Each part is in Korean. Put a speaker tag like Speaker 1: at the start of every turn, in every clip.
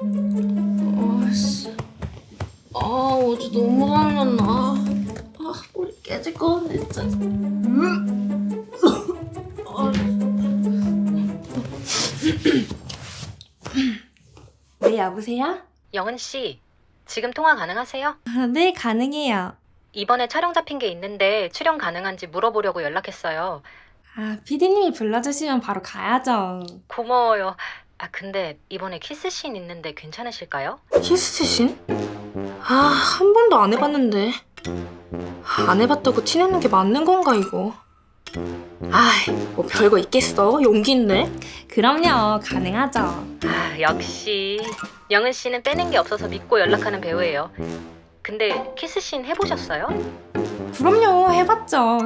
Speaker 1: 아씨. 아 어제 너무 달렸나. 아 우리 깨질 것 같네 진짜. 음. 아,
Speaker 2: 네, 여보세요?
Speaker 3: 영은 씨, 지금 통화 가능하세요?
Speaker 2: 아, 네, 가능해요.
Speaker 3: 이번에 촬영 잡힌 게 있는데 출연 가능한지 물어보려고 연락했어요.
Speaker 2: 아, 피디님이 불러주시면 바로 가야죠.
Speaker 3: 고마워요. 아, 근데 이번에 키스씬 있는데 괜찮으실까요?
Speaker 1: 키스신? 아, 한 번도 안 해봤는데. 안 해봤다고 티내는 게 맞는 건가, 이거? 아이, 뭐 별거 있겠어. 용기 있네.
Speaker 2: 그럼요, 가능하죠.
Speaker 3: 아, 역시. 영은 씨는 빼는 게 없어서 믿고 연락하는 배우예요. 근데 키스씬 해보셨어요?
Speaker 2: 그럼요, 해봤죠.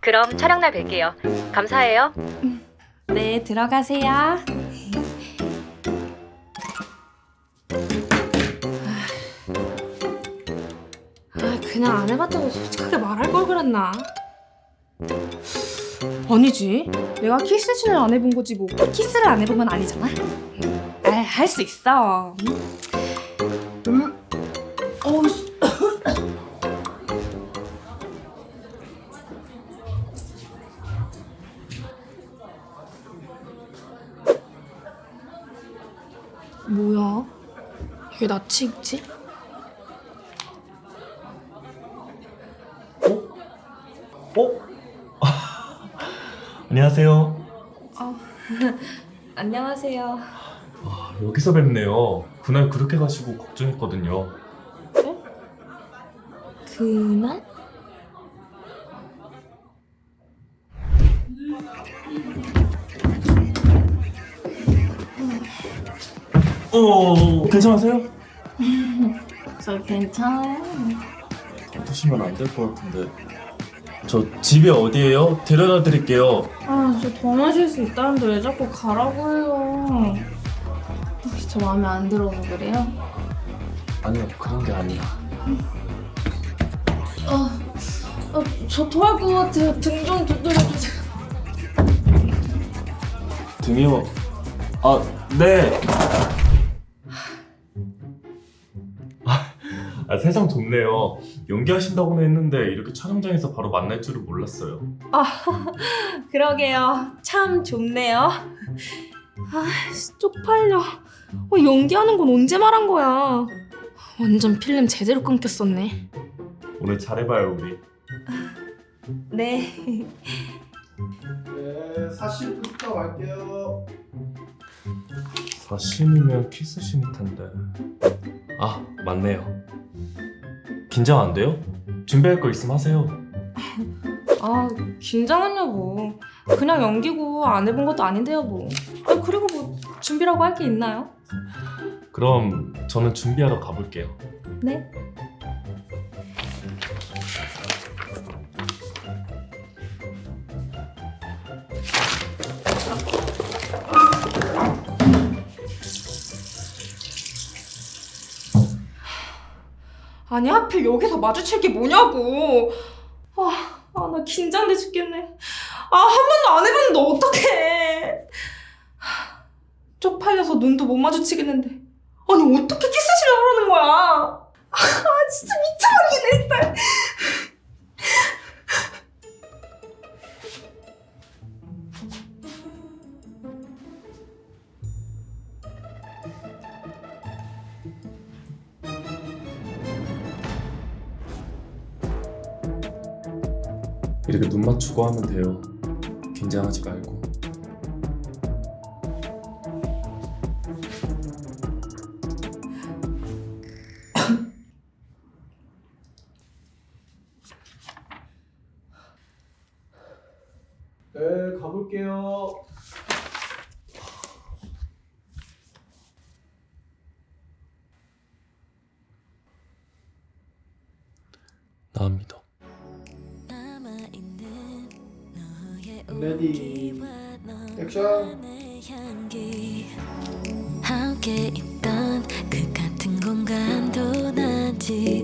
Speaker 3: 그럼 촬영 날 뵐게요. 감사해요.
Speaker 2: 네, 들어가세요.
Speaker 1: 그냥 안 해봤다고 솔직하게 말할 걸 그랬나? 아니지. 내가 키스신을 안 해본 거지 뭐.
Speaker 2: 키스를 안건 아니잖아. 아, 할 수 있어.
Speaker 1: 어우, 씨. 뭐야? 왜 낯이 익지?
Speaker 4: 어? 안녕하세요.
Speaker 2: 안녕하세요.
Speaker 4: 아, 여기서 뵙네요. 그날 그렇게 가시고 걱정했거든요.
Speaker 1: 그날?
Speaker 4: 어, 괜찮으세요?
Speaker 1: 저 괜찮아요.
Speaker 4: 드시면 안 될 것 같은데. 저 집이 어디예요? 데려다 드릴게요.
Speaker 1: 아, 저 더 마실 수 있다는데 왜 자꾸 가라고 해요? 혹시 저 마음에 안 들어서 그래요?
Speaker 4: 아니요, 그런 게 아니에요.
Speaker 1: 아, 아, 저 토할 것 같아요. 등 좀 두드려주세요.
Speaker 4: 등이요. 아, 네. 아, 세상 좋네요. 연기하신다고는 했는데 이렇게 촬영장에서 바로 만날 줄은 몰랐어요.
Speaker 2: 그러게요. 참 좋네요.
Speaker 1: 아, 씨, 쪽팔려. 어, 연기하는 건 언제 말한 거야? 완전 필름 제대로 끊겼었네.
Speaker 4: 오늘 잘해봐요, 우리.
Speaker 2: 네.
Speaker 5: 네, 40부터 갈게요.
Speaker 4: 사심이면 키스심일 텐데. 아, 맞네요. 긴장 안 돼요? 준비할 거 있으면 하세요.
Speaker 1: 아, 긴장하냐고. 그냥 연기고 안 해본 것도 아닌데요, 뭐. 아, 그리고 뭐 준비라고 할 게 있나요?
Speaker 4: 그럼 저는 준비하러 가볼게요.
Speaker 2: 네.
Speaker 1: 아니, 하필 여기서 마주칠 게 뭐냐고. 아, 아, 나 긴장돼 죽겠네. 아, 한 번도 안 해봤는데 어떡해. 하, 쪽팔려서 눈도 못 마주치겠는데. 아니, 어떻게 키스시려고 그러는 거야. 아, 진짜 미쳐버리겠네, 정말.
Speaker 4: 이렇게 눈 맞추고 하면 돼요. 긴장하지 말고.
Speaker 5: 네, 가볼게요.
Speaker 4: 나옵니다.
Speaker 5: 레디 액션
Speaker 6: 함께 있던 그 같은 공간도 나지